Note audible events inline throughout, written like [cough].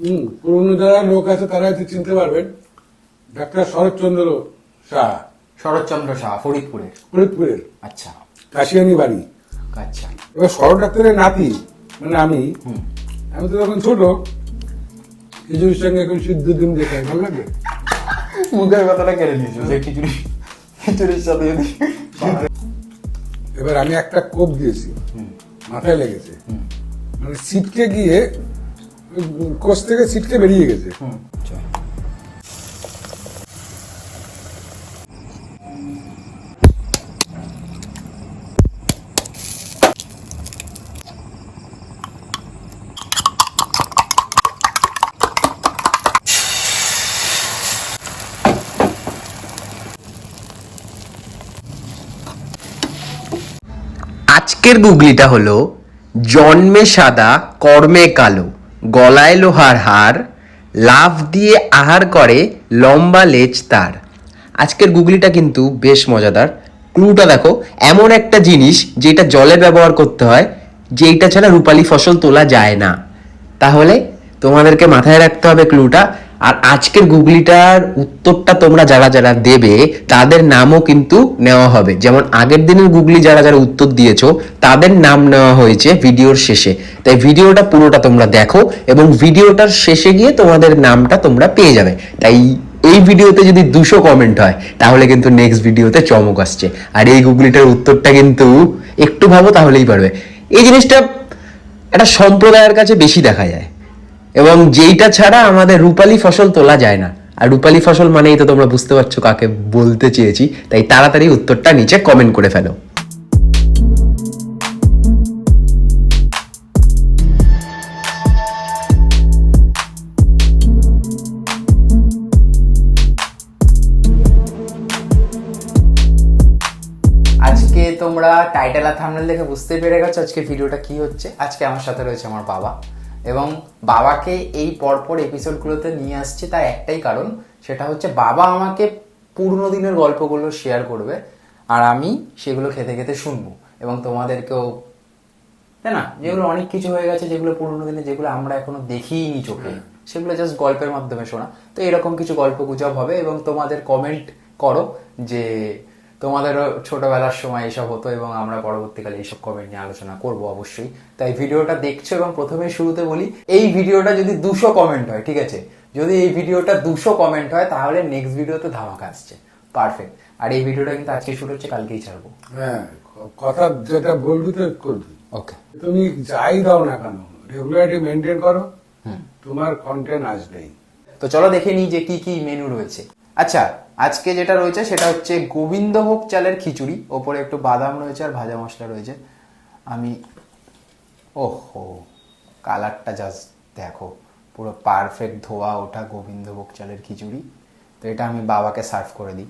হম পুরনো যারা লোক আছে তারা হয়তো চিনতে পারবেন। ডাক্তার শরৎচন্দ্র শাহ। শরৎচন্দ্র শাহ ফরিদপুরের ফরিদপুরের আচ্ছা। কাশিয়ানি বাড়ি। আচ্ছা। এবার শরৎ ডাক্তারের নাতি মানে আমি আমি তো তখন ছোট। খিচুড়ির সঙ্গে এখন সিদ্ধ ডিম দেখাই ভালো লাগবে মুখের কথাটা কেড়ে নিয়েছো যে খিচুড়ি খিচুড়ির সাথে যদি এবার আমি একটা কোপ দিয়েছি। মাথায় লেগেছে। মানে সিটকে গিয়ে কোষ থেকে সিটকে বেরিয়ে গেছে। আজকের গুগলিটা হলো জন্মে সাদা কর্মে কালো। গলায় লোহার হার লাভ দিয়ে আহার করে লম্বা লেজ তার। আজকের গুগলিটা কিন্তু বেশ মজাদার। ক্লুটা দেখো, এমন একটা জিনিস যেটা জলে ব্যবহার করতে হয়, যেইটা ছাড়া রূপালী ফসল তোলা যায় না। তাহলে তোমাদেরকে মাথায় রাখতে হবে ক্লুটা আর আজকের গুগলিটার উত্তরটা তোমরা যারা যারা দেবে, তাদের নামও কিন্তু নেওয়া হবে। যেমন আগের দিনের গুগলি যারা যারা উত্তর দিয়েছ, তাদের নাম নেওয়া হয়েছে ভিডিওর শেষে। তাই ভিডিওটা পুরোটা তোমরা দেখো এবং ভিডিওটার শেষে গিয়ে তোমাদের নামটা তোমরা পেয়ে যাবে। তাই এই ভিডিওতে যদি দুশো কমেন্ট হয়, তাহলে কিন্তু নেক্সট ভিডিওতে চমক আসছে। আর এই গুগলিটার উত্তরটা কিন্তু একটু ভাবো তাহলেই পারবে। এই জিনিসটা একটা সম্প্রদায়ের কাছে বেশি দেখা যায়। এবং যেইটা ছাড়া আমাদের রূপালী ফসল তোলা যায় না। আর রূপালী ফসল মানেই তো তোমরা বুঝতে পারছ কাকে বলতে চেয়েছি, তাই তাড়াতাড়ি উত্তরটা নিচে কমেন্ট করে ফেলো। আজকে তোমরা টাইটেল আর থাম্বনেল দেখে বুঝতে পেরে গেছো আজকে ভিডিওটা কি হচ্ছে। আজকে আমার সাথে রয়েছে আমার বাবা। এবং বাবাকে এই পরপর এপিসোডগুলোতে নিয়ে আসছে তার একটাই কারণ সেটা হচ্ছে বাবা আমাকে পুরনো দিনের গল্পগুলো শেয়ার করবে আর আমি সেগুলো খেতে খেতে শুনব এবং তোমাদেরকেও তাই না? যেগুলো অনেক কিছু হয়ে গেছে যেগুলো পুরোনো দিনে যেগুলো আমরা এখনও দেখিনি চোখে সেগুলো জাস্ট গল্পের মাধ্যমে শোনা। তো এরকম কিছু গল্প গুজব হবে এবং তোমাদের কমেন্ট করো যে তোমাদেরও ছোটবেলার সময় এসব হতো এবং আমরা পরবর্তীকালে এইসব কমেন্ট নিয়ে আলোচনা করব অবশ্যই। তাই ভিডিওটা দেখছ এবং প্রথমে শুরুতে বলি এই ভিডিওটা যদি দুশো কমেন্ট হয় ঠিক আছে? যদি এই ভিডিওটা দুশো কমেন্ট হয় তাহলে নেক্সট ভিডিওতে ধামাকা আসছে। পারফেক্ট আর এই ভিডিওটা কিন্তু আজকে শুরু হচ্ছে কালকেই ছাড়বো। হ্যাঁ কথা যেটা বলবি তো করবি। ওকে তুমি যাই দাও না কেন রেগুলারিটি মেনটেন করো। তোমার কন্টেন্ট আসবেই। তো চলো দেখে নিই যে কি কি মেনু রয়েছে। আচ্ছা আজকে যেটা রয়েছে সেটা হচ্ছে গোবিন্দভোগ চালের খিচুড়ি। ওপরে একটু বাদাম রয়েছে আর ভাজা মশলা রয়েছে। আমি ওহো কালারটা জাস্ট দেখো পুরো পারফেক্ট ধোয়া ওঠা গোবিন্দভোগ চালের খিচুড়ি। তো এটা আমি বাবাকে সার্ভ করে দিই।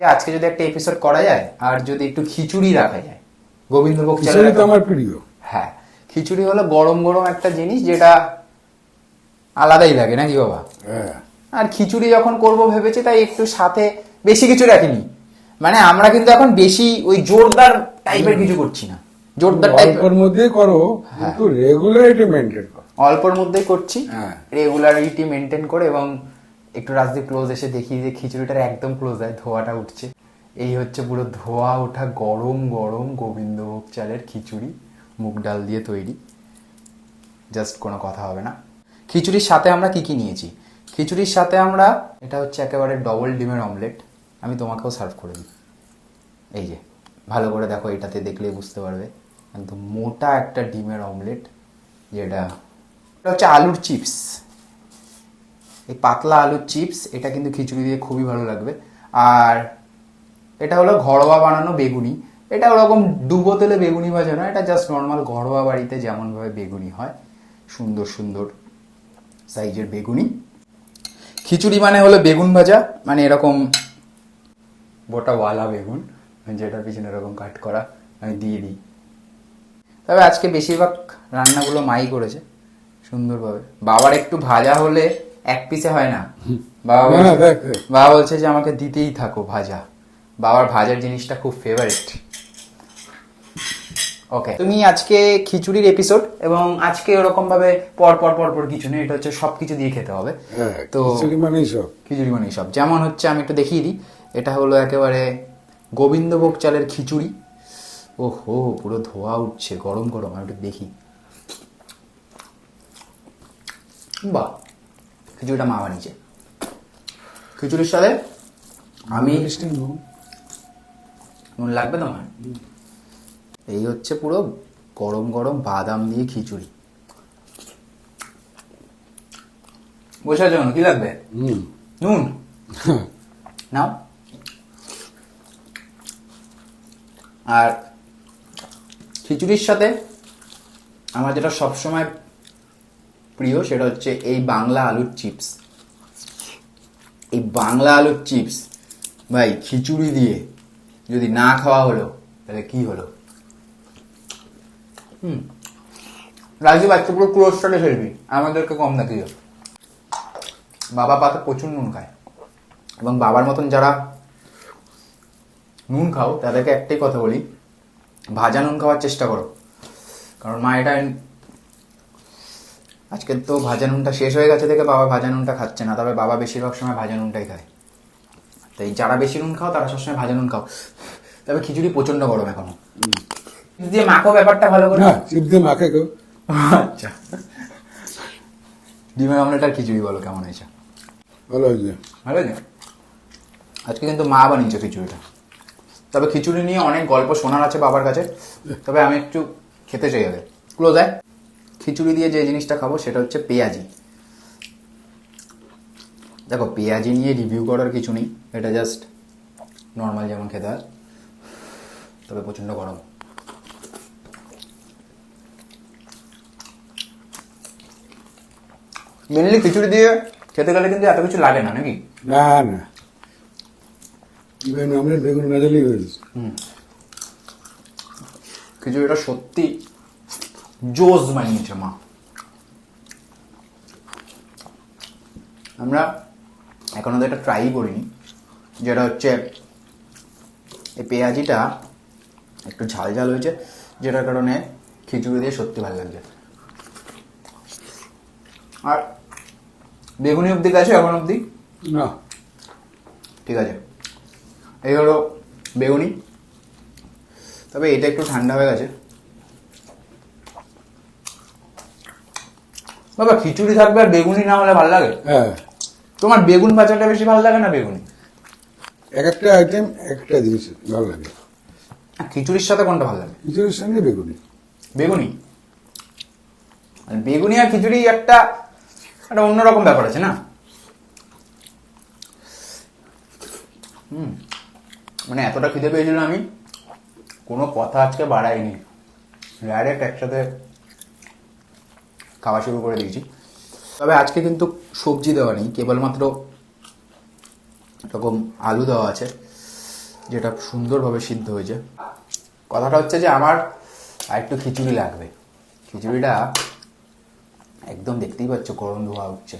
আজকে যদি একটা এপিসোড করা যায় আর যদি একটু খিচুড়ি রাখা যায় গোবিন্দভোগ চালের তো আমার প্রিয়। হ্যাঁ খিচুড়ি হলো গরম গরম একটা জিনিস যেটা আলাদাই লাগে নাকি বাবা? হ্যাঁ। আর খিচুড়ি যখন করব ভেবেছি তাই একটু সাথে বেশি কিছু রাখিনি। মানে আমরা কিন্তু এখন বেশি ওই জোরদার টাইপের কিছু করছি না। জোরদার টাইপ অল্পের মধ্যেই করো কিন্তু রেগুলারিটি মেনটেন করো। অল্পর মধ্যেই করছি। হ্যাঁ। রেগুলারিটি মেনটেন করে এবং একটু রাজদীপ ক্লোজ এসে দেখি যে খিচুড়িটার একদম ক্লোজ হয় ধোয়াটা উঠছে। এই হচ্ছে পুরো ধোয়া ওঠা গরম গরম গোবিন্দভোগ চালের খিচুড়ি মুগ ডাল দিয়ে তৈরি। জাস্ট কোনো কথা হবে না। খিচুড়ির সাথে আমরা কি কি নিয়েছি? খিচুড়ির সাথে আমরা, এটা হচ্ছে একেবারে ডবল ডিমের অমলেট আমি তোমাকেও সার্ভ করে দিই। এই যে, ভালো করে দেখো এটাতে দেখলেই বুঝতে পারবে। একদম মোটা একটা ডিমের অমলেট যেটা এটা হচ্ছে আলুর চিপস এই পাতলা আলুর চিপস এটা কিন্তু খিচুড়ি দিয়ে খুবই ভালো লাগবে। আর এটা হলো ঘরোয়া বানানো বেগুনি। এটা ওরকম ডুবো তেলে বেগুনি ভাজা না এটা জাস্ট নর্মাল ঘরোয়া বাড়িতে যেমনভাবে বেগুনি হয়, সুন্দর সুন্দর সাইজের বেগুনি। খিচুড়ি মানে হলো বেগুন ভাজা মানে এরকম বোটাওয়ালা বেগুন যেটার পিছনে এরকম কাট করা আমি দিয়ে দিই। তবে আজকে বেশিরভাগ রান্নাগুলো মাই করেছে সুন্দরভাবে। বাবার একটু ভাজা হলে এক পিসে হয় না। বাবা দেখ। বাবা বলছে যে আমাকে দিতেই থাকো ভাজা। বাবার ভাজার জিনিসটা খুব ফেভারিট ওকে তুমি আজকে খিচুড়ির এপিসোড এবং আজকে ওরকম ভাবে পর পর পর পর কিছু নেই এটা হচ্ছে সবকিছু দিয়ে খেতে হবে। হ্যাঁ তো খিচুড়ি মানেই সব। খিচুড়ি মানে সব। যেমন হচ্ছে আমি একটু দেখিয়ে দিই। এটা হলো একেবারে গোবিন্দভোগ চালের খিচুড়ি। ও হো পুরো ধোয়া উঠছে গরম গরম। আমি একটু দেখি। বাহ খিচুড়িটা মা বানিয়েছে। খিচুড়ির সাথে আমি। নুন। লাগবে তোমার? এই হচ্ছে পুরো গরম গরম বাদাম দিয়ে খিচুড়ি। বসে আছো কেন? কি লাগবে? নুন। [laughs] নাও। আর খিচুড়ির সাথে আমার যেটা সবসময় প্রিয় সেটা হচ্ছে এই বাংলা আলুর চিপস। এই বাংলা আলুর চিপস ভাই খিচুড়ি দিয়ে যদি না খাওয়া হলো তাহলে কি হলো? হুম। রাজীব আজকে পুরো ক্লোজটাকে ফেলবি। আমাদেরকে কম না দিও বাবা পাতে প্রচুর নুন খায়। এবং বাবার মতন যারা নুন খাও তাদেরকে একটাই কথা বলি ভাজা নুন খাওয়ার চেষ্টা করো। কারণ মা এটা আজকে তো ভাজা নুনটা শেষ হয়ে গেছে থেকে বাবা ভাজা নুনটা খাচ্ছে না তবে বাবা বেশিরভাগ সময় ভাজা নুনটাই খায়। তাই যারা বেশি নুন খাও তারা সবসময় ভাজা নুন খাও। তবে খিচুড়ি প্রচণ্ড গরম এখনও। দিয়ে মাখো ব্যাপারটা ভালো করে। না চিপ দিয়ে মাখে কেউ আচ্ছা। ডিমের অমলেট খিচুড়ি বলো কেমন হয়েছে? ভালো হয়েছে। ভালো হয়েছে? আজকে কিন্তু মা বানিয়েছে খিচুড়িটা। তবে খিচুড়ি নিয়ে অনেক গল্প শোনার আছে বাবার কাছে। তবে আমি একটু খেতে চাই আগে ক্লোজ হয় খিচুড়ি দিয়ে যে জিনিসটা খাব সেটা হচ্ছে পেঁয়াজি। দেখো পেঁয়াজি নিয়ে রিভিউ করার কিছু নেই। এটা জাস্ট নর্মাল যেমন খেতে হয়। তবে প্রচণ্ড গরম। মেনলি খিচুড়ি দিয়ে খেতে গেলে কিন্তু এত কিছু লাগে না নাকি? না না। বেগুন আমরা বেগুন গাজলেই হয়েছে খিচুড়িটা সত্যি জোস বানিয়েছে মা। আমরা এখনও তো এটা ট্রাই করিনি যেটা হচ্ছে এই পেঁয়াজিটা একটু ঝাল ঝাল হয়েছে যেটার কারণে খিচুড়ি দিয়ে সত্যি ভালো লাগছে। আর বেগুনি অবধি গেছে এখন অবধি? না। ঠিক আছে। এই হলো বেগুনি। তবে এটা একটু ঠান্ডা হয়ে গেছে। বাবা খিচুড়ি থাকবে আর বেগুনি না হলে ভালো লাগে? হ্যাঁ। তোমার বেগুন ভাজাটা বেশি ভালো লাগে না বেগুনি? এক একটা আইটেম একটা জিনিস ভালো লাগে। খিচুড়ির সাথে কোনটা ভালো লাগে? খিচুড়ির সঙ্গে বেগুনি। বেগুনি? আর বেগুনি আর খিচুড়ি একটা একটা অন্যরকম ব্যাপার আছে না? হুম। মানে এতটা খিদে পেয়েছিল আমি, কোনো কথা আজকে বাড়াইনি। ডাইরেক্ট একসাথে খাওয়া শুরু করে দিয়েছি। তবে আজকে কিন্তু সবজি দেওয়া নেই, কেবলমাত্র এরকম আলু দেওয়া আছে, যেটা সুন্দরভাবে সিদ্ধ হয়েছে। কথাটা হচ্ছে যে আমার আর একটু খিচুড়ি লাগবে। খিচুড়িটা একদম দেখতেই পাচ্ছ গরম ধোয়া উঠছে।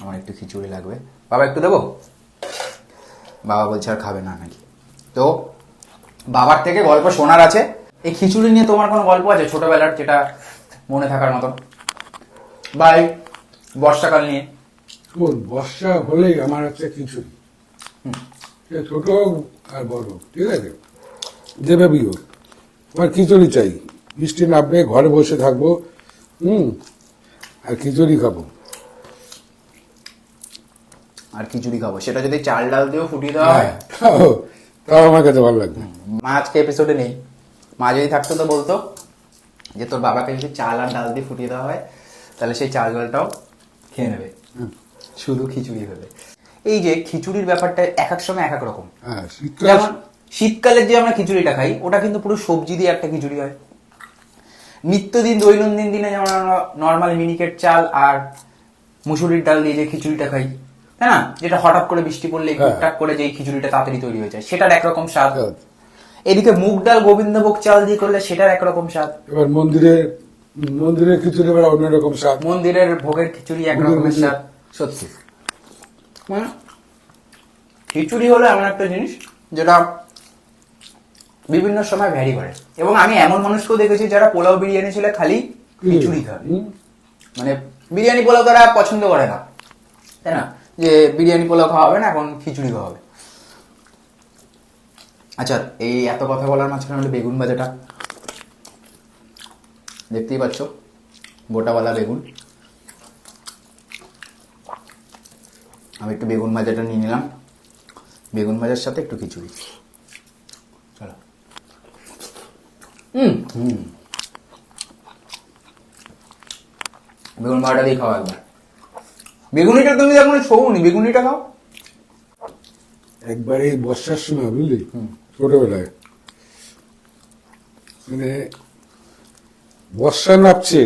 আমার একটু খিচুড়ি লাগবে। বাবা একটু দেবো? বাবা বলছে আর খাবে না নাকি? তো বাবার থেকে গল্প শোনার আছে। এই খিচুড়ি নিয়ে তোমার কোনো গল্প আছে ছোটবেলার যেটা মনে থাকার মতো বা এই বর্ষাকাল নিয়ে। বর্ষা হলেই আমার হচ্ছে খিচুড়ি। ছোট হোক আর বড় হোক ঠিক আছে? যেভাবেই হোক আমার খিচুড়ি চাই। বৃষ্টি নামবে ঘরে বসে থাকব। হুম আর খিচুড়ি খাব। আর খিচুড়ি খাব। সেটা যদি চাল ডাল দিয়েও ফুটিয়ে দেওয়া হয়। হ্যাঁ তাও আমার কাছে ভালো লাগবে। মা আজকে এপিসোডে নেই। মা যদি থাকতো তো বলতো যে তোর বাবাকে যদি চাল আর ডাল দিয়ে ফুটিয়ে দেওয়া হয় তাহলে সেই চাল ডালটাও খেয়ে নেবে। শুধু খিচুড়ি হবে এই যে খিচুড়ির ব্যাপারটা এক এক সময় এক এক রকম। হ্যাঁ যেমন শীতকালে যে আমরা খিচুড়িটা খাই ওটা কিন্তু পুরো সবজি দিয়ে একটা খিচুড়ি হয়। নিত্যদিন দৈনন্দিন দিনে যেমন আমরা নর্মাল মিনিকেট চাল আর মুসুরির ডাল দিয়ে যে খিচুড়িটা খাই তাই না? যেটা হঠাৎ করে বৃষ্টি পড়লে হ্যাঁ। টুকটাক করে যে খিচুড়িটা তাড়াতাড়ি তৈরি হয়ে যায় সেটার একরকম স্বাদ। স্বাদ। এদিকে মুগ ডাল গোবিন্দভোগ চাল দিয়ে করলে সেটার একরকম স্বাদ। এবার মন্দিরে মন্দিরের খিচুড়ি এবার অন্যরকম স্বাদ। মন্দিরের ভোগের খিচুড়ি একরকমের স্বাদ। সত্যি। খিচুড়ি হলো এমন একটা জিনিস যেটা বিভিন্ন সময় ভ্যারি করে। এবং আমি এমন মানুষকেও দেখেছি যারা পোলাও বিরিয়ানি ছিল খালি খিচুড়ি খাবে মানে বিরিয়ানি পোলাও তারা পছন্দ করে না। তাই না? যে বিরিয়ানি পোলাও খাওয়া হবে না এখন খিচুড়ি খাওয়া হবে। আচ্ছা এই এত কথা বলার মাঝখানে হলো বেগুন ভাজাটা। দেখতেই পাচ্ছ গোটাওয়ালা বেগুন। আমি একটু বেগুন ভাজাটা নিয়ে নিলাম। বেগুন ভাজার সাথে একটু খিচুড়ি চলো হুম হুম। বেগুন ভাজাটা দিয়ে খাও একবার। বেগুনিটা তুমি এখন ছৌনি বেগুনিটা খাও। একবার এই বর্ষার সময় বুঝলি? ছোটবেলায়। মানে বর্ষা নামছে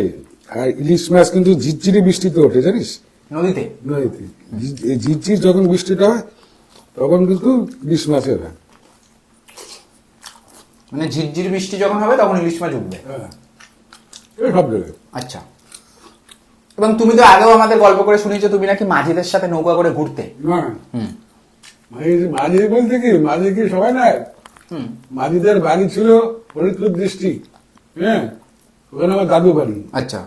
আর ইলিশ মাছ কিন্তু ঝিরঝিরি বৃষ্টিতে ওঠে জানিস? নদীতে। নদীতে। ঝিরঝির যখন বৃষ্টিটা হয় তখন কিন্তু ইলিশ মাছের হয় মানে ঝিরঝির বৃষ্টি যখন হবে তখন ইলিশ মাছ উঠবে। হ্যাঁ। সব জায়গায়। আচ্ছা। এবং তুমি তো আগেও আমাদের গল্প করে শুনেছো তুমি নাকি মাঝিদের সাথে নৌকা করে ঘুরতে। মাঝি বলতে কি মাঝি কি সবাই না হুম। মাঝিদের বাড়ি ছিল ফরিদপুর ডিস্ট্রিক্ট হ্যাঁ? ওখানে আমার দাদু বাড়ি। আচ্ছা।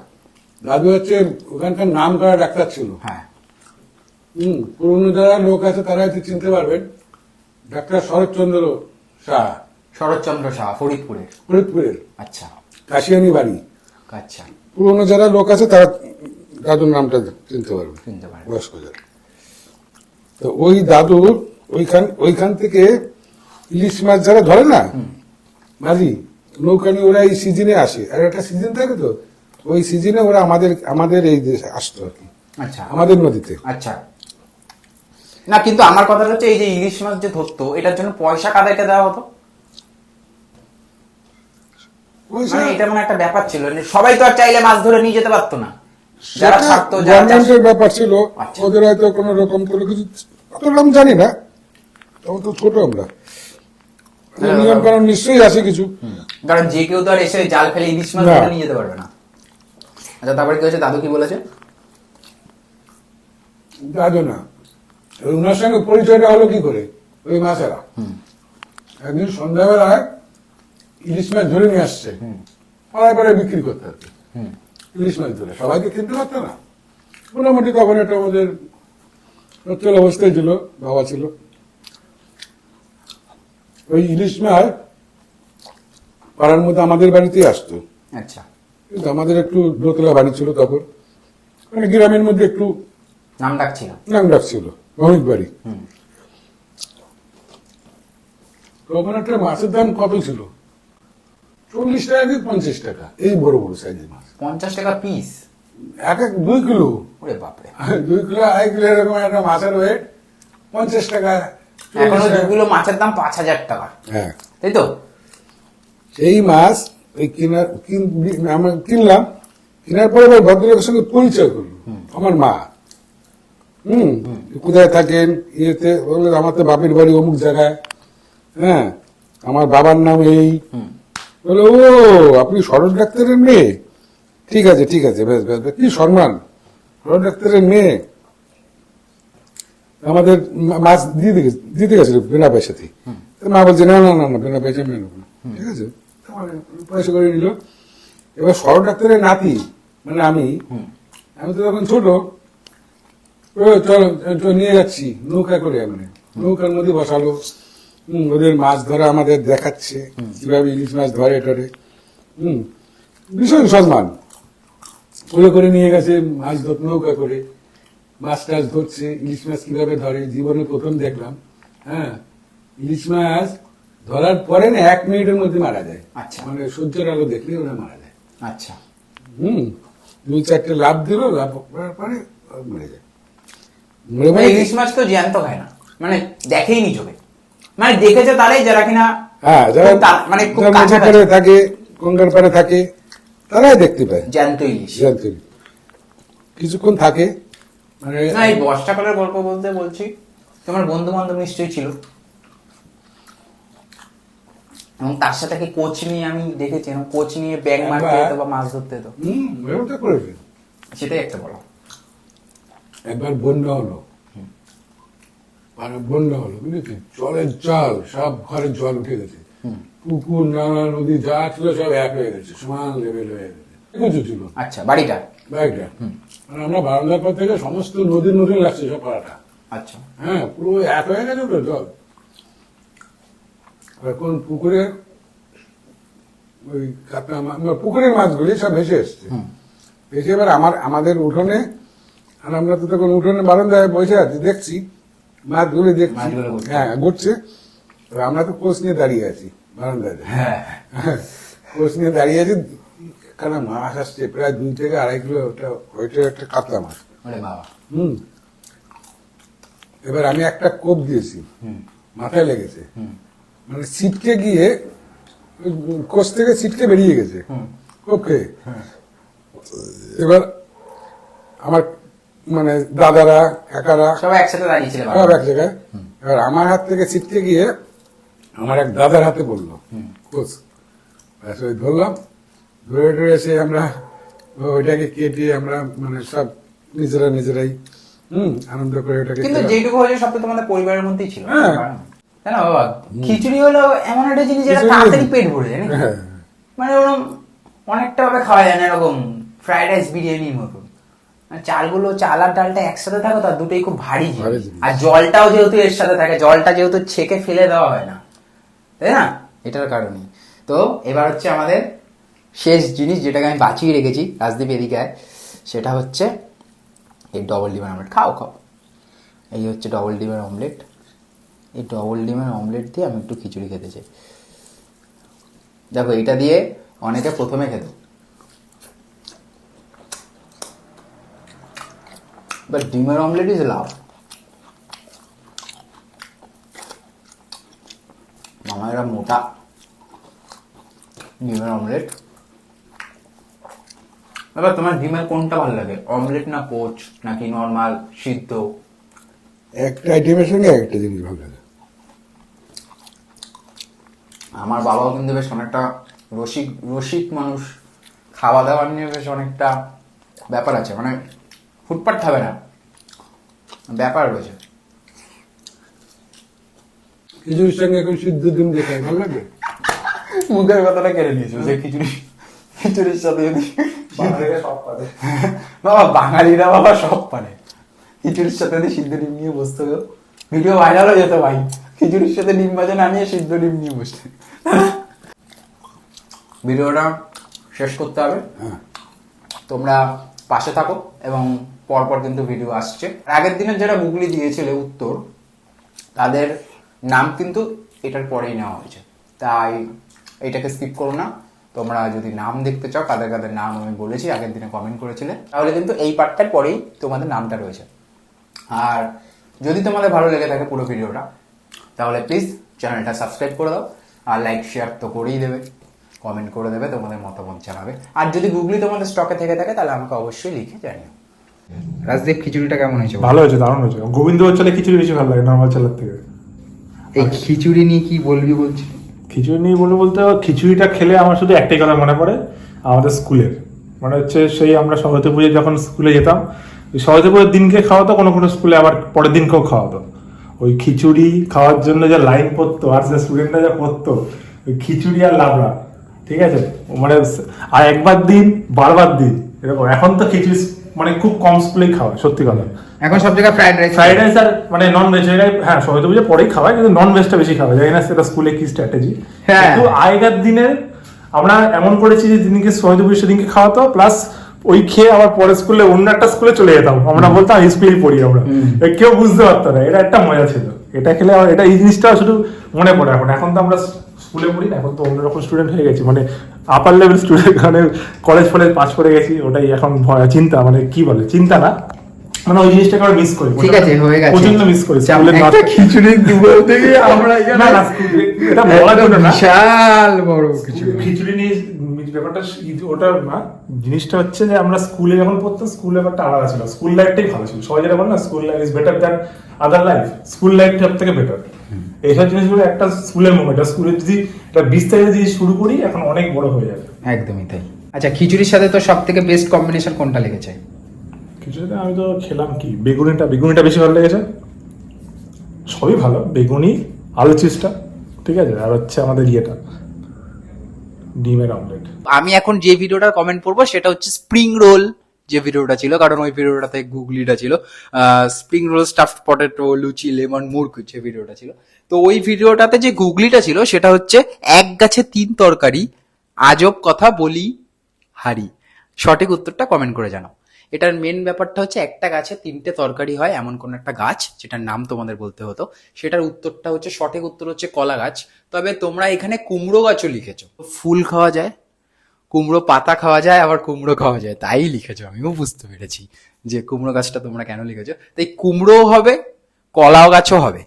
দাদু হচ্ছে ওখানকার নাম করা ডাক্তার ছিল। হ্যাঁ। হম পুরনো যারা লোক আছে তারা হয়তো চিনতে পারবেন। ডাক্তার শরৎচন্দ্র শাহ শরৎচন্দ্র শাহ ফরিদপুরের। ফরিদপুরের। আচ্ছা। কাশিয়ানি বাড়ি। আচ্ছা। পুরনো যারা লোক আছে তারা দাদুর নামটা চিনতে পারবে। চিনতে পারে বয়স্ক যারা। তো ওই দাদু ওইখান ওইখান থেকে ইলিশ মাছ যারা ধরে না মাঝি নৌকা নিয়ে ওরা এই সিজনে আসে। আর একটা সিজন থাকে তো ওই সিজনে ওরা আমাদের আমাদের এই দেশে আসতো আর কি। আচ্ছা। আমাদের নদীতে। আচ্ছা। না কিন্তু আমার কথা হচ্ছে এই যে ইলিশ মাছ যে ধরতো এটার জন্য পয়সা কাদাইতে দেওয়া হতো? মানে এটা মানে একটা ব্যাপার ছিল সবাই তো আর চাইলে মাছ ধরে নিয়ে যেতে পারতো না। যারা থাকতো গভর্নমেন্টের ব্যাপার ছিল আচ্ছা। ওদের হয়তো কোনো রকম কোনো কিছু জানি না। তখন তো ছোট আমরা। হ্যাঁ, নিয়ম কারণ নিশ্চয়ই আছে কিছু। কারণ যে কেউ তো আর এসে জাল ফেলে ইলিশ মাছ ধরে নিয়ে যেতে পারবে না। আচ্ছা তারপরে কি হয়েছে? দাদু কি বলেছে? দাদু না। ওনার সঙ্গে পরিচয়টা হলো কি করে? ওই মাছেরা। একদিন সন্ধ্যাবেলায় ইলিশ মাছ ধরে নিয়ে আসছে। পাড়ায় পাড়ায় বিক্রি করতে হতো হুম। ইলিশ মাছ ধরে। সবাইকে কিনতে পারতো না। মোটামুটি তখন একটা আমাদের সচ্ছল অবস্থায় ছিল বাবা ছিল। ওই ইলিশ মাছ পাড়ার মধ্যে আমাদের বাড়িতেই আসতো। আচ্ছা। কিন্তু আমাদের একটু দোতলা বাড়ি ছিল তখন। মানে গ্রামের মধ্যে একটু নাম ডাকছিল নাম ডাকছিল ভৌমিক বাড়ি। হুম। তখন একটা মাছের দাম কত ছিল? চল্লিশ টাকা কি পঞ্চাশ টাকা। এই বড় বড় সাইজের মাছ। পঞ্চাশ টাকা পিস এক এক দুই কিলো। ওরে বাপরে। দুই কিলো আড়াই কিলো এরকম একটা মাছের ওয়েট পঞ্চাশ টাকা এখনও দু কিলো মাছের দাম পাঁচ হাজার টাকা। হ্যাঁ। তাই তো? সেই মাছ ওই কিনার কিন- আমরা কিনলাম। কেনার পরে আবার ভদ্রলোকের সঙ্গে পরিচয় করল। আমার মা। হুম? কোথায় থাকেন? ইয়েতে আমার তো বাপের বাড়ি অমুক জায়গায়। হ্যাঁ? আমার বাবার নাম এই। হুম। বলে ও আপনি শরৎ ডাক্তারের মেয়ে? ঠিক আছে ঠিক আছে বেশ বেশ বেশ। কি সম্মান? শরৎ ডাক্তারের মেয়ে? আমাদের মাছ দিয়ে দিতে গেছিল বিনা পয়সাতেই। তো মা বলছে না না না না বিনা পয়সা মেয়ে নেব ঠিক আছে। পয়সা করে নিল। এবার শরৎ ডাক্তারের নাতি মানে আমি আমি তো তখন ছোট। চলো নিয়ে যাচ্ছি নৌকা করে মানে নৌকার মধ্যে বসালো। ওদের মাছ ধরা আমাদের দেখাচ্ছে। কীভাবে ইলিশ মাছ ধরে টরে। হম ভীষণ সম্মান। কোলে করে নিয়ে গেছে মাছ ধর নৌকা করে। মাছ টাছ ধরছে ইলিশ মাছ কীভাবে ধরে জীবনে প্রথম দেখলাম। হ্যাঁ ইলিশ মাছ ধরার পরে না এক মিনিটের মধ্যে মারা যায়। আচ্ছা। মানে সূর্যের আলো দেখলে ওরা মারা যায়। আচ্ছা। হুম দুই চারটে লাভ দিল লাভ করার পরে মরে যায়। মানে ইলিশ মাছ তো জ্যান্ত খায় না। মানে দেখেই নি চোখে মানে দেখেছে তারাই যারা কিনা হ্যাঁ যারা মানে খুব থাকে গঙ্গার পাড়ে থাকে তারাই দেখতে পায়। জ্যান্ত ইলিশ। জানতে কিছুক্ষণ থাকে মানে এই বর্ষাকালের গল্প বলতে বলছি তোমার বন্ধু বান্ধব নিশ্চয়ই ছিল। এবং তার সাথে কি কোচ নিয়ে আমি দেখেছি কোচ নিয়ে ব্যাগ মারতে যেত বা মাছ ধরতে যেত হম ব্যবস্থা করেছে। সেটাই একটা বলো একবার বন্যা হলো। মানে বন্যা হলো বুঝেছি? জলের জল সব ঘরের জল উঠে গেছে। পুকুর নালা নদী যা ছিল সব এক হয়ে গেছে সমান লেভেল হয়ে গেছে। কিছু ছিল? আচ্ছা বাড়িটা? ব্যাগটা মানে আমরা বারান্দার পর থেকে সমস্ত নদী লাগছে সব পাড়াটা। আচ্ছা। হ্যাঁ পুরো এক হয়ে গেছে জল। এখন পুকুরে ওই কাতলা পুকুরের মাছগুলি সব ভেসে এসছে। ভেসে এবার আমার আমাদের উঠোনে আর আমরা তো তখন উঠোনে বারান্দায় বসে আছি দেখছি। মাছগুলি দেখছি। হ্যাঁ ঘুরছে। আমরা তো কোচ নিয়ে দাঁড়িয়ে আছি বারান্দায় হ্যাঁ। কোচ নিয়ে দাঁড়িয়ে আছি কারণ মাছ আসছে প্রায় দুই থেকে আড়াই কিলো ওটা ওইটা একটা কাতলা মাছ। হুম। এবার আমি একটা কোপ দিয়েছি হুম। মাথায় লেগেছে। হুম। মানে ছিটকে গিয়ে কোষ থেকে ছিটকে বেরিয়ে গেছে। হুম। ওকে। এবার আমার মানে দাদারা কাকারা সবাই একসাথে দাঁড়িয়েছিলেন সব এক জায়গায় এবার আমার হাত থেকে ছিটকে গিয়ে আমার এক দাদার হাতে পড়ল। ব্যাস ওই ধরলাম। ধরে ধরে এসে আমরা ওইটাকে কেটে আমরা মানে সব নিজেরা নিজেরাই হম আনন্দ করে ওটাকে কিন্তু যেটুকু হয়েছে সব তো তোমাদের পরিবারের মধ্যেই ছিল। হ্যাঁ। তাই না বাবা খিচুড়ি হলো এমন একটা জিনিস যেটা তাড়াতাড়ি পেট ভরে যায় হ্যাঁ। মানে ওরকম অনেকটা ভাবে খাওয়া যায় না এরকম ফ্রাইড রাইস বিরিয়ানির মানে চালগুলো চাল আর ডালটা একসাথে থাকে তো দুটোই খুব ভারী। আর জলটাও যেহেতু এর সাথে থাকে জলটা যেহেতু ছেঁকে ফেলে দেওয়া হয় না। তাই না? এটার কারণে। তো এবার হচ্ছে আমাদের শেষ জিনিস যেটাকে আমি বাঁচিয়ে রেখেছি রাজদীপ এদিকে সেটা হচ্ছে এই ডবল ডিমের অমলেট খাও খাও। এই হচ্ছে ডবল ডিমের অমলেট এই ডবল ডিমের অমলেট দিয়ে আমি একটু খিচুড়ি খেতে চাই। দেখো এটা দিয়ে অনেকে প্রথমে খেত। বাট ডিমের অমলেট ইজ লাভ মামা এরা মোটা ডিমের অমলেট এবার তোমার ডিমের কোনটা ভালো লাগে? অমলেট না পোচ নাকি নর্মাল সিদ্ধ? একটা আইটেমের সঙ্গে একটা জিনিস ভালো লাগে। আমার বাবাও কিন্তু বেশ অনেকটা রসিক রসিক মানুষ। খাওয়া দাওয়া নিয়ে বেশ অনেকটা ব্যাপার আছে। মানে ফুটপাট খাবে না। ব্যাপার রয়েছে। খিচুড়ির সঙ্গে এখন সিদ্ধ ডিম দিয়ে খাই ভালো লাগে? মুখের কথাটা কেড়ে নিয়েছো যে খিচুড়ি খিচুড়ির সাথে যদি বাবা বাঙালিরা বাবা সব পারে। খিচুড়ির সাথে যদি সিদ্ধ ডিম নিয়ে বসতে হতো ভিডিও ভাইরাল হয়ে যেত ভাই। খিচুড়ির সাথে ডিম ভাজা না নিয়ে সিদ্ধ ডিম নিয়ে বসতে। ভিডিওটা শেষ করতে হবে। হ্যাঁ। তোমরা পাশে থাকো এবং পরপর কিন্তু ভিডিও আসছে। আগের দিনের যারা গুগলি দিয়েছিলে উত্তর, তাদের নাম কিন্তু এটার পরেই নেওয়া হয়েছে। তাই এটাকে স্কিপ করো না। তোমরা যদি নাম দেখতে চাও, কাদের কাদের নাম আমি বলেছি, আগের দিনে কমেন্ট করেছিলে, তাহলে কিন্তু এই পার্টটার পরেই তোমাদের নামটা রয়েছে। আর যদি তোমাদের ভালো লেগে থাকে পুরো ভিডিওটা তাহলে প্লিজ চ্যানেলটা সাবস্ক্রাইব করে দাও, আর লাইক শেয়ার তো করেই দেবে কমেন্ট করে দেবে, তোমাদের মতামত জানাবে। আর যদি গুগলি তোমাদের স্টকে থেকে থাকে, তাহলে আমাকে অবশ্যই লিখে জানিও। রাজদীপ খিচুড়িটা কেমন হয়েছে? ভালো হয়েছে দারুণ হয়েছে। গোবিন্দ চালে খিচুড়ি বেশি ভালো লাগে নর্মাল চালের থেকে। এই খিচুড়ি নিয়ে কি বলবি বলছি? খিচুড়ি নিয়ে বলব বলতে খিচুড়িটা খেলে আমার শুধু একটাই কথা মনে পড়ে আমাদের স্কুলের। মানে হচ্ছে সেই আমরা সরস্বতী যখন স্কুলে যেতাম সরস্বতী পুজোর দিনকে খাওয়াতো কোনো কোনো স্কুলে আবার পরের দিনকেও খাওয়াতো। ওই খিচুড়ি খাওয়ার জন্য যে লাইন পড়তো আর যে স্টুডেন্টরা যা পড়তো ওই খিচুড়ি আর লাবড়া ঠিক আছে? মানে আর একবার দিন বারবার দিন এরকম। এখন তো খিচুড়ি মানে খুব কম স্কুলেই খাওয়া সত্যি কথা। এখন সব জায়গায় ফ্রাইড রাইস ফ্রাইড রাইস আর মানে নন ভেজ হ্যাঁ সরস্বতী পুজো পরেই খাওয়ায় কিন্তু নন ভেজটা বেশি খাওয়া যায় না সেটা স্কুলে কি স্ট্র্যাটেজি হ্যাঁ। কিন্তু আগেকার দিনে আমরা এমন করেছি যে দিনকে সরস্বতী পুজো সেদিনকে খাওয়াতো প্লাস ওই খেয়ে আবার পরে স্কুলে অন্য একটা স্কুলে চলে যেতাম। আমরা বলতাম স্কুলেই পড়ি আমরা। কেউ বুঝতে পারতো না এটা একটা মজা ছিল। এটা খেলে এটা এই জিনিসটা শুধু মনে পড়ে এখন। এখন তো আমরা স্কুলে পড়ি না এখন তো অন্যরকম স্টুডেন্ট হয়ে গেছি। মানে আপার লেভেল স্টুডেন্ট মানে কলেজ ফলেজ পাস করে গেছি ওটাই এখন চিন্তা মানে কি বলে চিন্তা না। মানে ওই জিনিসটাকে আমরা মিস করি। ঠিক আছে হয়ে গেছে। প্রচণ্ড মিস করি স্কুলের একটা খিচুড়ি দিব থেকে আমরা না, না, স্কুলে- এটা জন্য না। বিশাল বড় খিচুড়ি। খিচুড়ি নিয়ে ব্যাপারটা ওটা না জিনিসটা হচ্ছে যে আমরা স্কুলে যখন পড়তাম স্কুল ব্যাপারটা আলাদা ছিল। স্কুল লাইফটাই ভালো ছিল। সবাই যেটা বলে না school life is better than other life school life সব থেকে বেটার এইসব জিনিসগুলো একটা স্কুলের মোমেন্ট স্কুলে যদি একটা বিশ থেকে যদি শুরু করি এখন অনেক বড় হয়ে যাবে। একদমই তাই। আচ্ছা খিচুড়ির সাথে তো সব থেকে বেস্ট কম্বিনেশন কোনটা লেগেছে? খিচুড়িতে আমি তো খেলাম কি? বেগুনিটা বেগুনিটা বেশি ভালো লেগেছে? সবই ভালো বেগুনি আলু চিপসটা ঠিক আছে? আর হচ্ছে আমাদের ইয়েটা ডিমের অমলেট আমি এখন যে ভিডিওটার কমেন্ট করব সেটা হচ্ছে স্প্রিং রোল যে ভিডিওটা ছিল, কারণ ওই ভিডিওটাতে গুগলিটা ছিল spring roll stuffed potato luchi lemon murg যে ভিডিওটা ছিল। তো ওই ভিডিওটাতে যে গুগলিটা ছিল, সেটা হচ্ছে এক গাছে তিন তরকারি, আজব কথা বলি হারি। সঠিক উত্তরটা কমেন্ট করে জানাও। এটার মেন ব্যাপারটা হচ্ছে একটা গাছে তিনটে তরকারি হয়, এমন কোন একটা গাছ, যেটার নাম তোমাদের বলতে হতো। সেটার উত্তরটা হচ্ছে, সঠিক উত্তর হচ্ছে কলা গাছ। তবে তোমরা এখানে কুমড়ো গাছও লিখেছো। ফুল খাওয়া যায় কুমড়ো পাতা খাওয়া যায়, আবার কুমড়ো খাওয়া যায়। তাই লিখেছো, আমিও বুঝতে পেরেছি যে কুমড়ো গাছটা তোমরা কেন লিখেছো। তাই কুমড়োও হবে, কলাও গাছও হবে।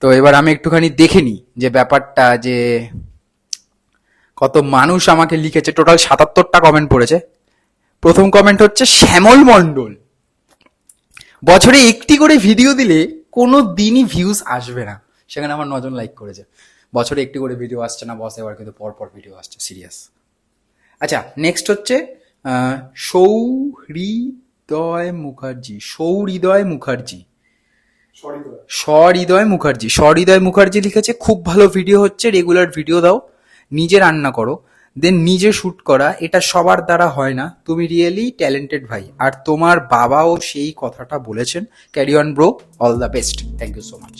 তো এবার আমি একটুখানি দেখে নিই যে ব্যাপারটা যে কত মানুষ আমাকে লিখেছে। টোটাল সাতাত্তরটা কমেন্ট পড়েছে। প্রথম কমেন্ট হচ্ছে, শ্যামল মণ্ডল, বছরে একটি করে ভিডিও দিলে কোনো দিনই ভিউজ আসবে না। সেখানে আমার নজন লাইক করেছে। বছরে একটি করে ভিডিও আসছে না, বস, এবার কিন্তু পর পর ভিডিও আসছে সিরিয়াস আচ্ছা নেক্সট হচ্ছে সৌহৃদয় মুখার্জি সৌহৃদয় মুখার্জি। সহৃদয়। মুখার্জি। সহৃদয় মুখার্জি লিখেছে খুব ভালো ভিডিও হচ্ছে রেগুলার ভিডিও দাও নিজে রান্না করো দেন নিজে শ্যুট করা এটা সবার দ্বারা হয় না। তুমি রিয়েলি ট্যালেন্টেড ভাই। আর তোমার বাবাও সেই কথাটা বলেছেন। Carry on bro all the best thank you so much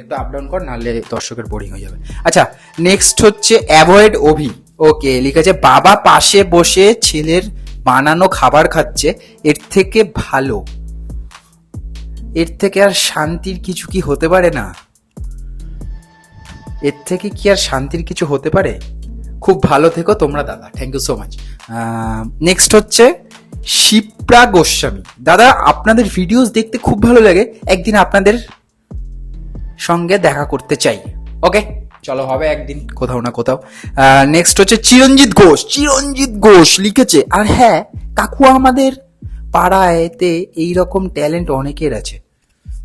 একটু আপ ডাউন কর নাহলে দর্শকের বোরিং হয়ে যাবে। আচ্ছা নেক্সট হচ্ছে অ্যাভয়েড অভি। ওকে লিখেছে, বাবা পাশে বসে ছেলের বানানো খাবার খাচ্ছে, এর থেকে ভালো। এর থেকে আর শান্তির কিছু কি হতে পারে না? এর থেকে কি আর শান্তির কিছু হতে পারে? খুব ভালো থেকো তোমরা, দাদা। Thank you so much next হচ্ছে, শিপ্রা গোস্বামী। দাদা, আপনাদের ভিডিওস দেখতে খুব ভালো লাগে। একদিন আপনাদের সঙ্গে দেখা করতে চাই। ওকে চলো হবে একদিন। কোথাও না কোথাও। নেক্সট হচ্ছে চিরঞ্জিত ঘোষ। চিরঞ্জিত ঘোষ লিখেছে আর হ্যাঁ কাকু আমাদের পাড়ায়তে এইরকম ট্যালেন্ট অনেকের আছে।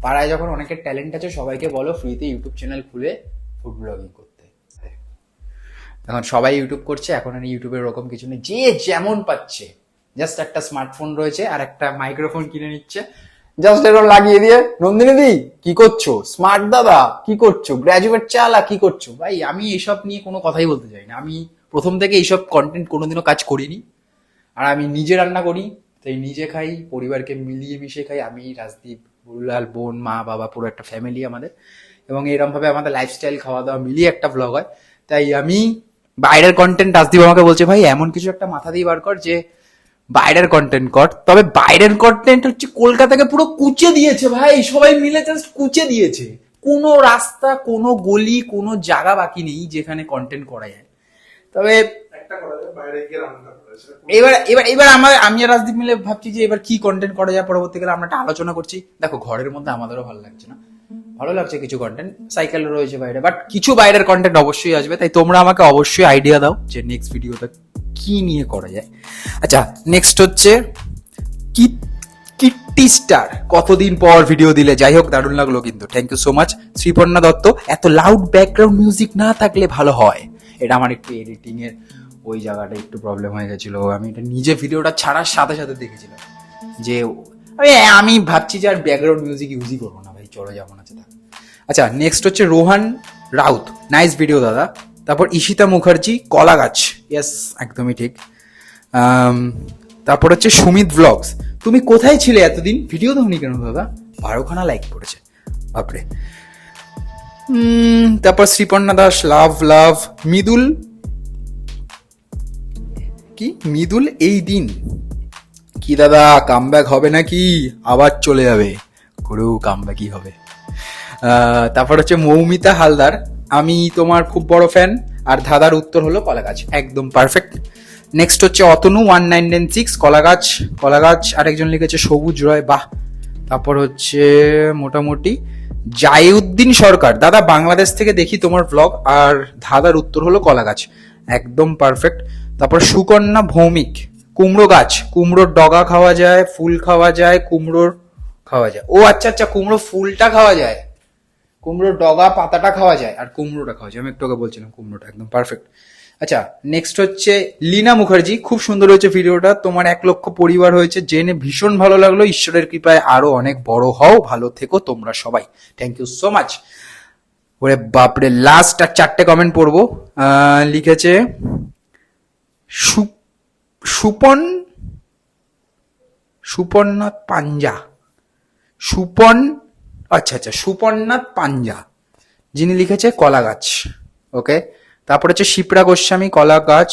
পাড়ায় যখন অনেকের ট্যালেন্ট আছে সবাইকে বলো ফ্রিতে ইউটিউব চ্যানেল খুলে ফুড ব্লগিং করতে। এখন সবাই ইউটিউব করছে এখন আর ইউটিউবের ওরকম কিছু নেই। যে যেমন পাচ্ছে। জাস্ট একটা স্মার্টফোন রয়েছে আর একটা মাইক্রোফোন কিনে নিচ্ছে। জাস্ট এরকম লাগিয়ে দিয়ে, নন্দিনী দি, কি করছ? স্মার্ট দাদা, কি করছ? গ্র্যাজুয়েট চালা, কি করছ? ভাই, আমি এসব নিয়ে কোনো কথাই বলতে চাই না। আমি প্রথম থেকে এইসব কন্টেন্ট কোনোদিনও কাজ করিনি। আর আমি নিজে রান্না করি, তাই নিজে খাই, পরিবারকে মিলিয়ে মিশে খাই। আমি রাজদীপ বুরুলাল বোন, মা, বাবা, পুরো একটা ফ্যামিলি আমাদের। এবং এরকম ভাবে আমাদের লাইফস্টাইল খাওয়া দাওয়া মিলিয়ে একটা ব্লগ হয়। তাই আমি বাইরের কন্টেন্ট রাজদীপ আমাকে বলছে, ভাই, এমন কিছু একটা মাথা দিয়ে বার কর যে বাইরের কন্টেন্ট কর তবে বাইরের কন্টেন্ট হচ্ছে কলকাতাকে পুরো কুচে দিয়েছে ভাই। সবাই মিলে জাস্ট কুচে দিয়েছে। কোনো রাস্তা কোনো গলি কোনো জায়গা বাকি নেই যেখানে কন্টেন্ট করা যায়। তবে এবার এবার এবার আমার আমি আর রাজদীপ মিলে ভাবছি যে এবার কি কন্টেন্ট করা যায় পরবর্তীকালে আমরা একটা আলোচনা করছি। দেখো ঘরের মধ্যে আমাদেরও ভালো লাগছে না। ভালো লাগছে কিছু কন্টেন্ট সাইকেল রয়েছে বাইরে। বাট কিছু বাইরের কন্টেন্ট অবশ্যই আসবে তাই তোমরা আমাকে অবশ্যই আইডিয়া দাও যে নেক্সট ভিডিওটা কি নিয়ে করা যায়? আচ্ছা নেক্সট হচ্ছে কি, কিট্টি স্টার। কতদিন পর ভিডিও দিলে? যাই হোক, দারুণ লাগল কিন্তু। Thank you so much Sriparna Dutta. এত লাউড ব্যাকগ্রাউন্ড মিউজিক না থাকলে ভালো হয়। এটা আমার একটু এডিটিং এর ওই জায়গাটা একটু প্রবলেম হয়ে গেছিল। আমি এটা নিজে ভিডিওটা ছাড়ার সাথে সাথে দেখেছিলাম। যে, আমি ভাবছি যে আর ব্যাকগ্রাউন্ড মিউজিক ইউজই করব না। ভাই, চলো আছে থাক আচ্ছা নেক্সট হচ্ছে রোহান রাউত। নাইস ভিডিও দাদা। তারপর ঈশিতা মুখার্জি, কলা গাছ। ইয়েস একদমই ঠিক। তারপর হচ্ছে সুমিত ব্লগস তুমি কোথায় ছিলে এতদিন? ভিডিও দাওনি কেন দাদা বারোখানা লাইক পড়েছে বাপরে। তারপর শ্রীপর্ণা দাস লাভ লাভ মৃদুল। কি? মৃদুল এই দিন। কি দাদা কামব্যাক হবে নাকি? আবার চলে যাবে। করেও কামব্যাকই হবে। তারপর হচ্ছে মৌমিতা হালদার। আমি তোমার খুব বড় ফ্যান আর ধাঁধার উত্তর হলো কলাগাছ। একদম পারফেক্ট নেক্সট হচ্ছে Atanu one nine nine six কলাগাছ কলাগাছ, আরেকজন লিখেছে সবুজ রয়, বাহ। তারপর হচ্ছে মোটামুটি জাইউদ্দিন সরকার। দাদা, বাংলাদেশ থেকে দেখি তোমার ব্লগ আর ধাঁধার উত্তর হলো কলাগাছ। একদম পারফেক্ট তারপর সুকন্যা ভৌমিক, কুমড়ো গাছ। কুমড়োর ডগা খাওয়া যায়, ফুল খাওয়া যায়, কুমড়োর খাওয়া যায়। ও আচ্ছা আচ্ছা কুমড়ো ফুলটা খাওয়া যায়। কুমড়োর ডগা পাতাটা খাওয়া যায়, আর কুমড়োটা খাওয়া যায়। আমি একটু আগে বলছিলাম কুমড়োটা, একদম পারফেক্ট আচ্ছা নেক্সট হচ্ছে লীনা মুখার্জি। খুব সুন্দর হয়েছে ভিডিওটা। তোমার এক লক্ষ পরিবার হয়েছে। জেনে ভীষণ ভালো লাগল। ঈশ্বরের কৃপায় আরও অনেক বড় হও, ভালো থেকো তোমরা সবাই। থ্যাংক ইউ সো মাচ ওরে বাপরে লাস্ট আর চারটে কমেন্ট পড়ব। লিখেছে সুপন সুপর্ণনাথ পাঞ্জা। সুপন আচ্ছা আচ্ছা সুপর্ণনাথ পাঞ্জা, যিনি লিখেছে কলা গাছ ওকে তারপর হচ্ছে শিপ্রা গোস্বামী কলা গাছ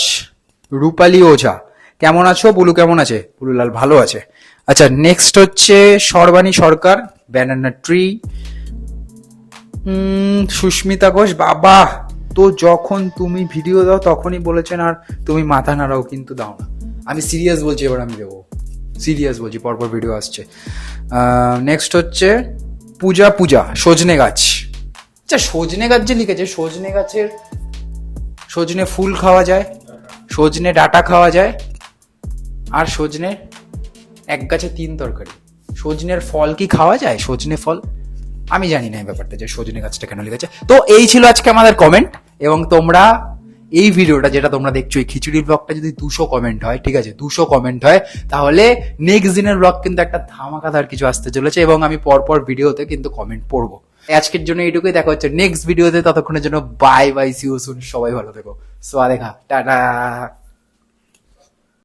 রূপালী ওঝা। কেমন আছো? বুলু কেমন আছে? বুলুলাল ভালো আছে। আচ্ছা নেক্সট হচ্ছে সর্বাণী সরকার ব্যানানা ট্রি সুস্মিতা ঘোষ, বাবা! তো যখন তুমি ভিডিও দাও, তখনই বলেছেন আর তুমি মাথা নাড়াও, কিন্তু দাও না। আমি সিরিয়াস বলছি, এবার আমি দেবো। সিরিয়াস বলছি, পরপর ভিডিও আসছে। নেক্সট হচ্ছে পূজা পূজা সজনে গাছ। আচ্ছা সজনে গাছ যে লিখেছে সজনে গাছের সজনে ফুল খাওয়া যায় সজনে ডাটা খাওয়া যায় আর সজনে এক গাছে তিন তরকারি। সজনের ফল কি খাওয়া যায়? সজনে ফল? আমি জানি না এই ব্যাপারটা যে সজনে গাছটা কেন লিখেছে। তো এই ছিল আজকে আমাদের কমেন্ট এবং তোমরা এই ভিডিওটা যেটা তোমরা দেখছ, এই খিচুড়ির ব্লগটা যদি দুশো কমেন্ট হয়, ঠিক আছে, দুশো কমেন্ট হয়, তাহলে নেক্সট দিনের ব্লগ কিন্তু একটা ধামাকাদার কিছু আসতে চলেছে এবং আমি পরপর ভিডিওতে কিন্তু কমেন্ট পড়ব। আজকের জন্য এইটুকুই, দেখা হচ্ছে নেক্সট ভিডিওতে ততক্ষণের জন্য বাই বাই সিও সুন সবাই ভালো থেকো। সোয়া দেখা টাটা।